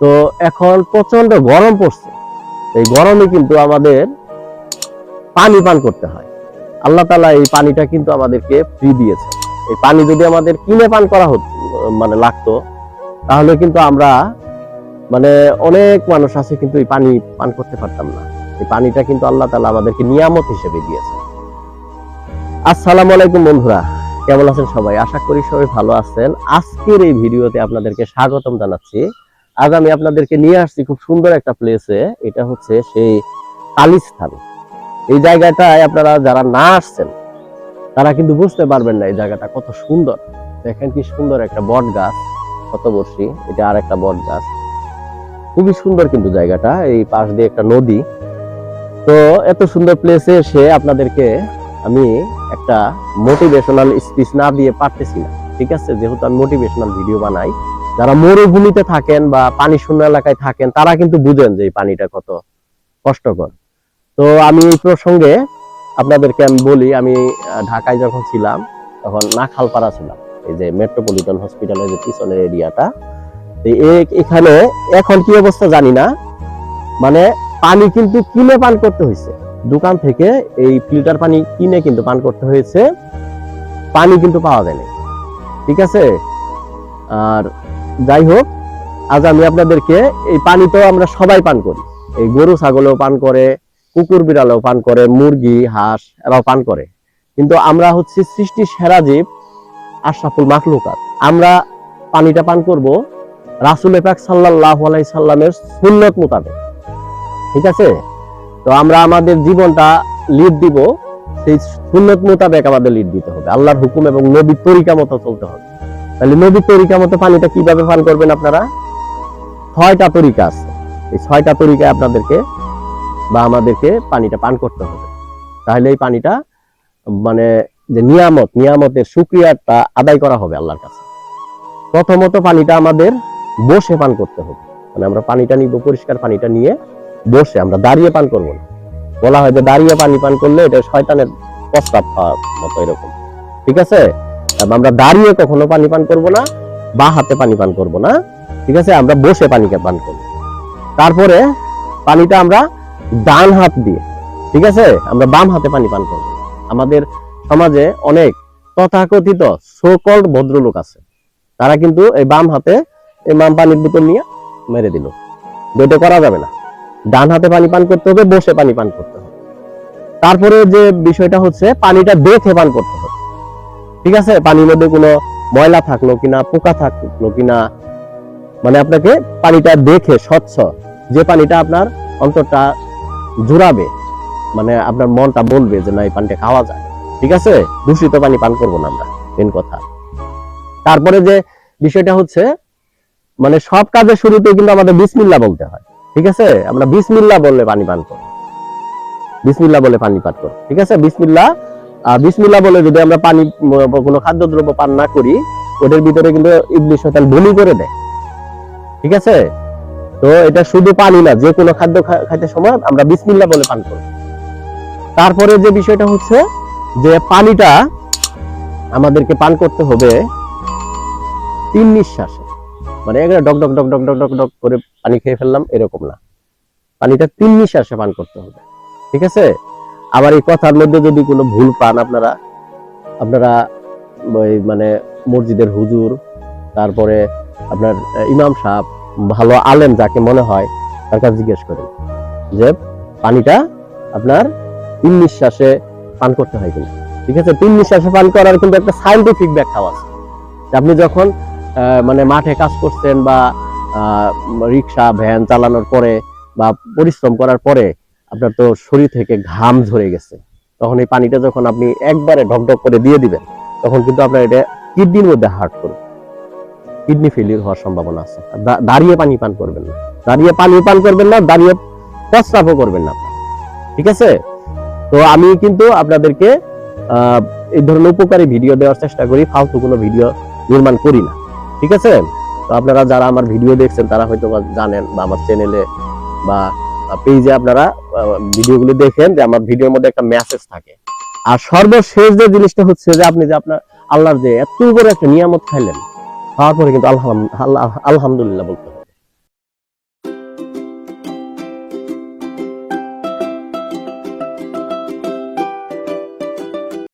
তো এখন প্রচণ্ড গরম পড়ছে। এই গরমে কিন্তু আমাদের পানি পান করতে হয়। আল্লাহ তালা এই পানিটা কিন্তু আমাদেরকে ফ্রি দিয়েছে। এই পানি যদি আমাদের কিনে পান করা হতো মানে লাগতো, তাহলে কিন্তু আমরা মানে অনেক মানুষ আছে কিন্তু এই পানি পান করতে পারতাম না। এই পানিটা কিন্তু আল্লাহ তালা আমাদেরকে নিয়ামত হিসেবে দিয়েছে। আসসালামু আলাইকুম বন্ধুরা, কেমন আছেন সবাই? আশা করি সবাই ভালো আছেন। আজকের এই ভিডিওতে আপনাদেরকে স্বাগতম জানাচ্ছি। আজ আমি আপনাদেরকে নিয়ে আসছি খুব সুন্দর একটা প্লেসে এটা হচ্ছে সেই কালিস্থান। এই জায়গাটায় আপনারা যারা না আসছেন, তারা কিন্তু বুঝতে পারবেন না এই জায়গাটা কত সুন্দর। দেখেন কি সুন্দর একটা বট গাছ কত বর্ষি এটা আর একটা বট গাছ খুবই সুন্দর কিন্তু জায়গাটা, এই পাশ দিয়ে একটা নদী। তো এত সুন্দর প্লেসে এসে আপনাদেরকে আমি একটা মোটিভেশনাল স্পিচ না দিয়ে পারতেছি না। ঠিক আছে? যেহেতু আমি মোটিভেশনাল ভিডিও বানাই যারা মরুভূমিতে থাকেন বা পানি শূন্য এলাকায় থাকেন, তারা কিন্তু বুঝেন যে পানিটা কত কষ্টকর। তো আমি এই প্রসঙ্গে আপনাদেরকে আমি বলি, আমি ঢাকায় যখন ছিলাম, তখন নাখালপাড়া ছিলাম, এই যে মেট্রোপলিটন হসপিটালের যে পিছনের এরিয়াটা। এখানে এখন কি অবস্থা জানি না মানে পানি কিন্তু কিনে পান করতে হয়েছে। দোকান থেকে এই ফিল্টার পানি কিনে কিন্তু পান করতে হয়েছে, পানি কিন্তু পাওয়া যায়নি। ঠিক আছে? আর যাই হোক, আজ আমি আপনাদেরকে এই পানি তো আমরা সবাই পান করি। এই গরু ছাগলেও পান করে, কুকুর বিড়ালেও পান করে, মুরগি, হাঁস এরাও পান করে। কিন্তু আমরা হচ্ছে সৃষ্টি সেরা জীব আশরাফুল মাখলুকাত। আমরা পানিটা পান করব রাসুল পাক সাল্লাল্লাহু আলাই সাল্লামের সুন্নত মোতাবেক। ঠিক আছে? তো আমরা আমাদের জীবনটা লিড দিব, সেই সুন্নত মোতাবেক আমাদের লিড দিতে হবে। আল্লাহর হুকুম এবং নবীর তরিকা মতো চলতে হবে। তাহলে নবীর তরিকা মতো পানিটা কীভাবে পান করবেন আপনারা? ছয়টা তরিকা আছে। এই ছয়টা তরিকায় আপনাদেরকে বা আমাদেরকে পানিটা পান করতে হবে। তাহলে এই পানিটা মানে যে নিয়ামত, নিয়ামতের সুক্রিয়াটা আদায় করা হবে আল্লাহর কাছে। প্রথমত পানিটা আমাদের বসে পান করতে হবে। মানে আমরা পানিটা নিব, পরিষ্কার পানিটা নিয়ে বসে আমরা দাঁড়িয়ে পান করব না। বলা হয় যে দাঁড়িয়ে পানি পান করলে এটা শয়তানের প্রস্তাব খাওয়ার মতো এরকম। ঠিক আছে? আমরা দাঁড়িয়ে কখনো পানি পান করব না, বা হাতে পানি পান করব না। ঠিক আছে? আমরা বসে পানিকে পান করব। তারপরে পানিটা আমরা ডান হাত দিয়ে, ঠিক আছে? আমরা বাম হাতে পানি পান করব। আমাদের সমাজে অনেক তথাকথিত সোকল্ড ভদ্রলোক আছে। তারা কিন্তু এই বাম হাতে এই বাম পানির বোতল নিয়ে মেরে দিল। দুটো করা যাবে না। ডান হাতে পানি পান করতে হবে, বসে পানি পান করতে হবে। তারপরে যে বিষয়টা হচ্ছে, পানিটা দেখে পান করতে হবে। ঠিক আছে? পানির মধ্যে কোনো ময়লা থাকল কিনা, পোকা থাকল কিনা মানে আপনাকে পানিটা দেখে স্বচ্ছ, যে পানিটা আপনার অন্তরটা জুড়াবে মানে আপনার মনটা বলবে যে না, এই পানিটা খাওয়া যায়। ঠিক আছে? দূষিত পানি পান করব না আমরা মেন কথা। তারপরে যে বিষয়টা হচ্ছে মানে সব কাজের শুরুতে কিন্তু আমাদের বিসমিল্লা বলতে হয়। ঠিক আছে? আমরা বিসমিল্লা বললে পানি পান করব বিসমিল্লা বলে পানি পান করব ঠিক আছে? বিসমিল্লা বিসমিল্লা বলে যদি আমরা পানি কোনো খাদ্যদ্রব্য পান না করি, ওদের ভিতরে কিন্তু ইবলিশ শয়তান বলি করে দেয়। ঠিক আছে? তো এটা শুধু পানি না, যে কোনো খাদ্য খাইতে সময় আমরা বিসমিল্লা বলে পান করব তারপরে যে বিষয়টা হচ্ছে যে পানিটা আমাদেরকে পান করতে হবে তিন নিঃশ্বাসে। মানে এগুলো ডক ডক ডক ডক ডক ডক ডক করে পানি খেয়ে ফেললাম, এরকম না। পানিটা তিন নিঃশ্বাসে পান করতে হবে। ঠিক আছে? আবার এই কথার মধ্যে যদি কোনো ভুল পান আপনারা আপনারা ওই মানে মসজিদের হুজুর, তারপরে আপনার ইমাম সাহেব, ভালো আলেম যাকে মনে হয়, তার কাছে জিজ্ঞেস করেন যে, পানিটা আপনার তিন নিঃশ্বাসে পান করতে হয় কিনা। ঠিক আছে? তিন নিঃশ্বাসে পান করার কিন্তু একটা সাইন্টিফিক ব্যাখ্যাও আছে। আপনি যখন মানে মাঠে কাজ করছেন বা রিক্সা, ভ্যান চালানোর পরে বা পরিশ্রম করার পরে আপনার তো শরীর থেকে ঘাম ঝরে গেছে। তখন এই পানিটা যখন আপনি একবারে ঢকঢক করে দিয়ে দিবেন, তখন কিন্তু আপনার এটা কিডনির মধ্যে হার্ট করবে। কিডনি ফেলিয়ার হওয়ার সম্ভাবনা আছে। দাঁড়িয়ে পানি পান করবেন না। দাঁড়িয়ে পানি পান করবেন না, দাঁড়িয়ে প্রস্রাবও করবেন না ঠিক আছে? তো আমি কিন্তু আপনাদেরকে এই ধরনের উপকারী ভিডিও দেওয়ার চেষ্টা করি, ফালতু কোনো ভিডিও নির্মাণ করি না। ঠিক আছে? তো আপনারা যারা আমার ভিডিও দেখছেন, তারা হয়তো জানেন বা আমার চ্যানেলে বা পেজে আপনারা ভিডিওগুলো দেখেন যে আমার ভিডিওর মধ্যে একটা মেসেজ থাকে। আর সর্বশেষ যে জিনিসটা হচ্ছে যে আপনি যে আপনার আল্লাহর যে এত বড় একটা নিয়ামত খাইলেন, খাওয়ার পরে কিন্তু আল্লাহ আল্লাহ আলহামদুলিল্লাহ বলতে